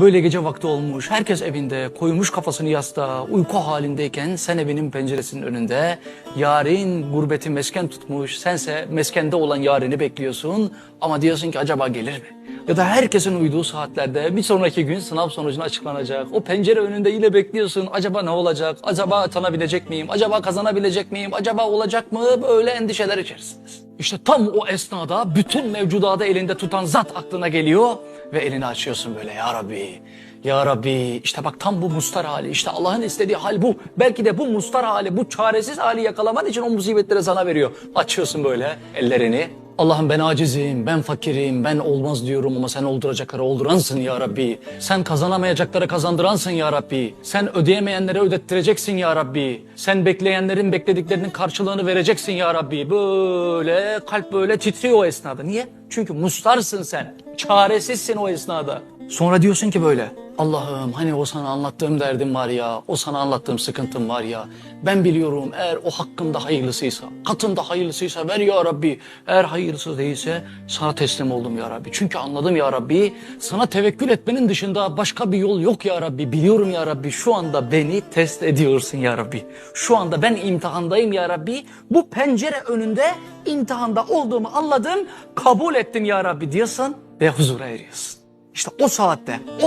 Böyle gece vakti olmuş, herkes evinde, koymuş kafasını yastığa, uyku halindeyken sen evinin penceresinin önünde, yarın gurbeti mesken tutmuş, sense meskende olan yarını bekliyorsun ama diyorsun ki acaba gelir mi? Ya da herkesin uyuduğu saatlerde bir sonraki gün sınav sonucun açıklanacak. O pencere önünde yine bekliyorsun. Acaba ne olacak? Acaba atanabilecek miyim? Acaba kazanabilecek miyim? Acaba olacak mı? Böyle endişeler içerisindesin. İşte tam o esnada bütün mevcudatı elinde tutan zat aklına geliyor ve elini açıyorsun böyle ya Rabbi. Ya Rabbi işte bak tam bu mustar hali işte Allah'ın istediği hal bu. Belki de bu mustar hali bu çaresiz hali yakalaman için o musibetleri sana veriyor. Açıyorsun böyle ellerini. Allah'ım ben acizim, ben fakirim, ben olmaz diyorum ama sen olduracakları olduransın ya Rabbi. Sen kazanamayacakları kazandıransın ya Rabbi. Sen ödeyemeyenlere ödettireceksin ya Rabbi. Sen bekleyenlerin beklediklerinin karşılığını vereceksin ya Rabbi. Böyle kalp böyle titriyor o esnada. Niye? Çünkü mustarsın sen. Çaresizsin o esnada. Sonra diyorsun ki böyle Allah'ım hani o sana anlattığım derdim var ya, o sana anlattığım sıkıntım var ya. Ben biliyorum eğer o hakkımda hayırlısıysa, katında hayırlısıysa ver ya Rabbi. Eğer hayırlısı değilse sana teslim oldum ya Rabbi. Çünkü anladım ya Rabbi sana tevekkül etmenin dışında başka bir yol yok ya Rabbi. Biliyorum ya Rabbi şu anda beni test ediyorsun ya Rabbi. Şu anda ben imtihandayım ya Rabbi. Bu pencere önünde imtihanda olduğumu anladım, kabul ettim ya Rabbi diyorsun ve huzura eriyorsun. İşte o saatte, o